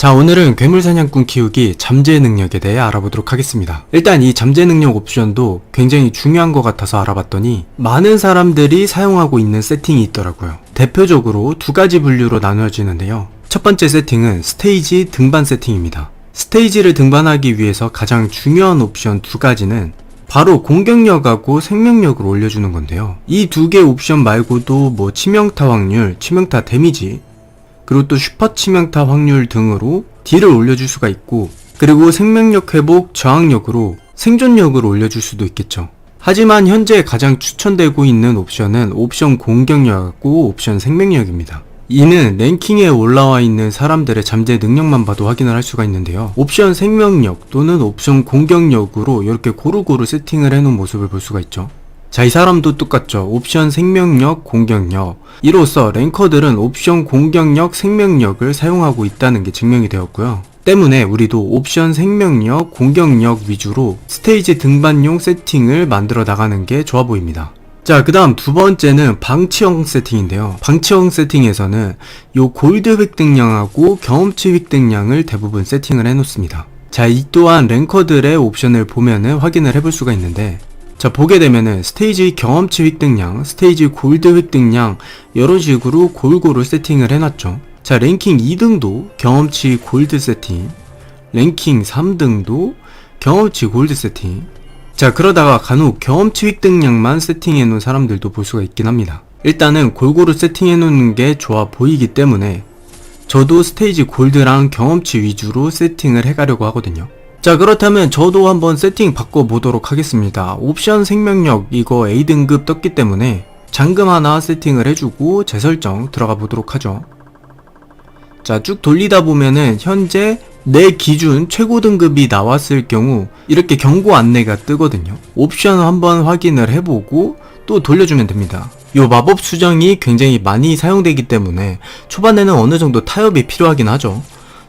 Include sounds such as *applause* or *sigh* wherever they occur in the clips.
자 오늘은 괴물 사냥꾼 키우기 잠재 능력에 대해 알아보도록 하겠습니다. 일단 이 잠재 능력 옵션도 굉장히 중요한 것 같아서 알아봤더니 많은 사람들이 사용하고 있는 세팅이 있더라고요. 대표적으로 두 가지 분류로 나누어지는데요. 첫 번째 세팅은 스테이지 등반 세팅입니다. 스테이지를 등반하기 위해서 가장 중요한 옵션 두 가지는 바로 공격력하고 생명력을 올려주는 건데요. 이 두 개 옵션 말고도 뭐 치명타 확률, 치명타 데미지, 그리고 또 슈퍼 치명타 확률 등으로 딜을 올려줄 수가 있고 그리고 생명력 회복 저항력으로 생존력을 올려줄 수도 있겠죠. 하지만 현재 가장 추천되고 있는 옵션은 옵션 공격력하고 옵션 생명력입니다. 이는 랭킹에 올라와 있는 사람들의 잠재 능력만 봐도 확인을 할 수가 있는데요. 옵션 생명력 또는 옵션 공격력으로 이렇게 고루고루 세팅을 해놓은 모습을 볼 수가 있죠. 자, 이 사람도 똑같죠. 옵션 생명력, 공격력. 이로써 랭커들은 옵션 공격력, 생명력을 사용하고 있다는 게 증명이 되었고요. 때문에 우리도 옵션 생명력, 공격력 위주로 스테이지 등반용 세팅을 만들어 나가는 게 좋아 보입니다. 자, 그 다음 두 번째는 방치형 세팅인데요. 방치형 세팅에서는 요 골드 획득량하고 경험치 획득량을 대부분 세팅을 해놓습니다. 자, 이 또한 랭커들의 옵션을 보면은 확인을 해볼 수가 있는데, 자 보게 되면은 스테이지 경험치 획득량, 스테이지 골드 획득량 이런 식으로 골고루 세팅을 해놨죠. 자 랭킹 2등도 경험치 골드 세팅, 랭킹 3등도 경험치 골드 세팅. 자 그러다가 간혹 경험치 획득량만 세팅해 놓은 사람들도 볼 수가 있긴 합니다. 일단은 골고루 세팅해 놓는 게 좋아 보이기 때문에 저도 스테이지 골드랑 경험치 위주로 세팅을 해가려고 하거든요. 자 그렇다면 저도 한번 세팅 바꿔보도록 하겠습니다. 옵션 생명력 이거 A등급 떴기 때문에 잠금 하나 세팅을 해주고 재설정 들어가 보도록 하죠. 자 쭉 돌리다 보면은 현재 내 기준 최고 등급이 나왔을 경우 이렇게 경고 안내가 뜨거든요. 옵션 한번 확인을 해보고 또 돌려주면 됩니다. 요 마법 수정이 굉장히 많이 사용되기 때문에 초반에는 어느 정도 타협이 필요하긴 하죠.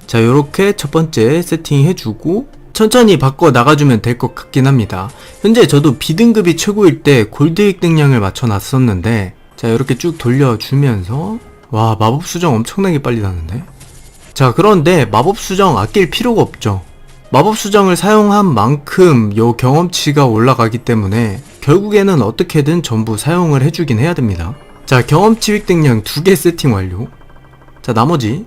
자 요렇게 첫 번째 세팅 해주고 천천히 바꿔 나가주면 될 것 같긴 합니다. 현재 저도 B등급이 최고일 때 골드 획득량을 맞춰 놨었는데 자 이렇게 쭉 돌려주면서 와 마법 수정 엄청나게 빨리 나는데 자 그런데 마법 수정 아낄 필요가 없죠. 마법 수정을 사용한 만큼 요 경험치가 올라가기 때문에 결국에는 어떻게든 전부 사용을 해주긴 해야 됩니다. 자 경험치 획득량 두개 세팅 완료. 자 나머지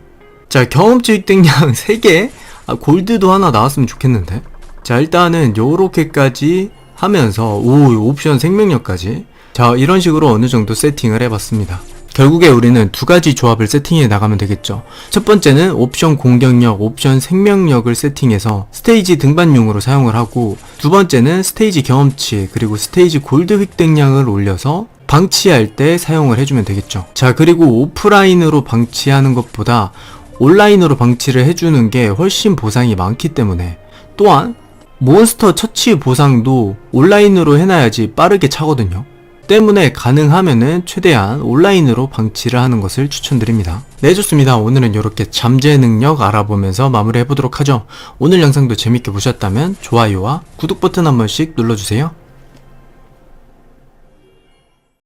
자 경험치 획득량 3개 *laughs* 아, 골드도 하나 나왔으면 좋겠는데. 자, 일단은 요렇게까지 하면서, 오, 옵션 생명력까지. 자, 이런 식으로 어느 정도 세팅을 해봤습니다. 결국에 우리는 두 가지 조합을 세팅해 나가면 되겠죠. 첫 번째는 옵션 공격력, 옵션 생명력을 세팅해서 스테이지 등반용으로 사용을 하고, 두 번째는 스테이지 경험치, 그리고 스테이지 골드 획득량을 올려서 방치할 때 사용을 해주면 되겠죠. 자, 그리고 오프라인으로 방치하는 것보다 온라인으로 방치를 해주는 게 훨씬 보상이 많기 때문에 또한 몬스터 처치 보상도 온라인으로 해놔야지 빠르게 차거든요. 때문에 가능하면은 최대한 온라인으로 방치를 하는 것을 추천드립니다. 네 좋습니다. 오늘은 이렇게 잠재 능력 알아보면서 마무리 해보도록 하죠. 오늘 영상도 재밌게 보셨다면 좋아요와 구독 버튼 한 번씩 눌러주세요.